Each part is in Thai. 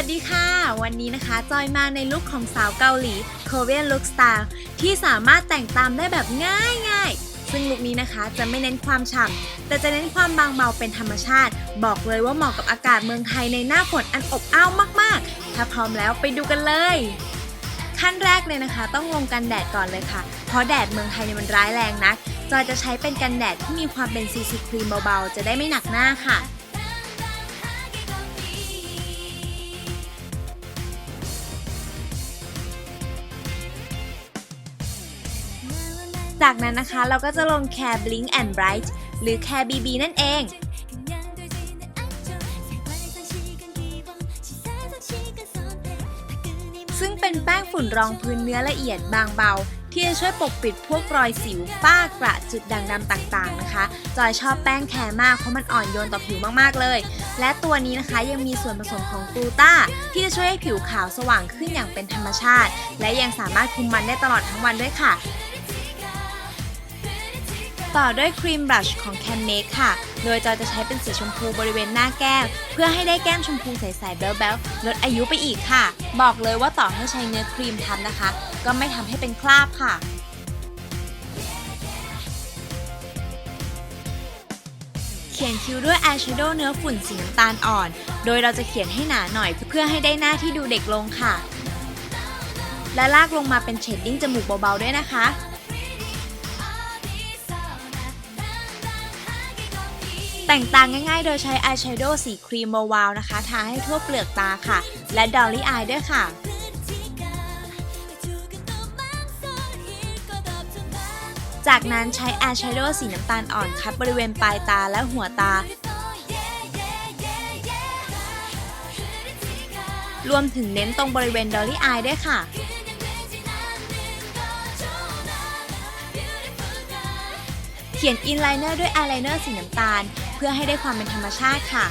วัสดีค่ะ วันนี้นะคะ จอยมาในลุคของสาวเกาหลี Korean Look Style ที่สามารถแต่งตามได้แบบง่ายๆ ซึ่งลุคนี้นะคะจะไม่เน้นความฉ่ำแต่จะเน้นความบางเบาเป็นธรรมชาติ บอกเลยว่าเหมาะกับอากาศเมืองไทยในหน้าฝนอันอบอ้าวมากๆ ถ้าพร้อมแล้วไปดูกันเลย ขั้นแรกเลยนะคะ ต้องลงกันแดดก่อนเลยค่ะ เพราะแดดเมืองไทยเนี่ยมันร้ายแรงนักจอยจะใช้เป็นกันแดดที่มีความเป็นซีซีครีมเบาๆ จะได้ไม่หนักหน้าค่ะ จากนั้นนะคะเราก็จะลง Care Blink and Bright หรือ Care BB นั่นเอง ซึ่งเป็นแป้งฝุ่นรองพื้นเนื้อละเอียดบางเบา ที่จะช่วยปกปิดพวกรอยสิวฝ้ากระจุดด่างดำต่างๆนะคะ จอยชอบแป้งแคร์มากเพราะมันอ่อนโยนต่อผิวมากๆเลย และตัวนี้นะคะยังมีส่วนผสมของกลูต้า ที่จะช่วยให้ผิวขาวสว่างขึ้นอย่างเป็นธรรมชาติ และยังสามารถคุมมันได้ตลอดทั้งวันด้วยค่ะ ต่อด้วยครีมบลัชของ Can Make ค่ะ โดยจอยจะใช้เป็นสีชมพูบริเวณหน้าแก้ม เพื่อให้ได้แก้มชมพูใสๆแบ๊วๆลดอายุไปอีกค่ะ บอกเลยว่าต่อให้ใช้เนื้อครีมทำนะคะ ก็ไม่ทำให้เป็นคราบค่ะเขียนคิ้วด้วยอายแชโดว์เนื้อฝุ่นสีน้ำตาลอ่อน โดยเราจะเขียนให้หนาหน่อยเพื่อให้ได้หน้าที่ดูเด็กลงค่ะ และลากลงมาเป็นเชดดิ้งจมูกเบาๆด้วยนะคะ แต่งตาง่ายๆ โดยใช้อายแชโดว์สีครีมวาวๆนะคะ ทาให้ทั่วเปลือกตาค่ะ และดอลลี่อายด้วยค่ะจากนั้นใช้อายแชโดว์สีน้ำตาลอ่อนคัดบริเวณปลายตาและหัวตา รวมถึงเน้นตรงบริเวณดอลลี่อายด้วยค่ะ เขียนอินไลเนอร์ด้วยอายไลเนอร์สีน้ำตาล เพื่อให้ได้ความเป็นธรรมชาติค่ะ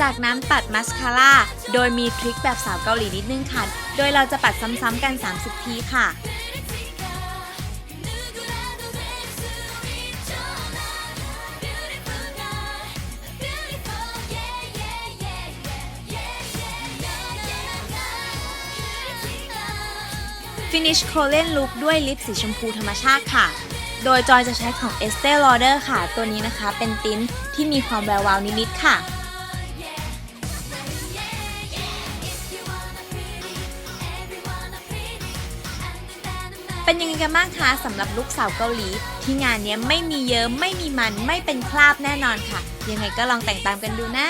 จากนั้นปัดมัสคาร่า โดยมีทริคแบบสาวเกาหลีนิดนึงค่ะ โดยเราจะปัดซ้ำๆกัน 30 ทีค่ะ Finish Korean Look ด้วยลิปสีชมพูธรรมชาติค่ะ โดยจอยจะใช้ของ Estee Lauder ค่ะ ตัวนี้นะคะเป็นติ้นที่มีความแวววาวนิดๆค่ะเป็นยังไงกันบ้างคะสำหรับลูกสาวเกาหลี ที่งานเนี้ยไม่มีเยิ้มไม่มีมันไม่เป็นคราบแน่นอนค่ะ ยังไงก็ลองแต่งตามกันดูนะ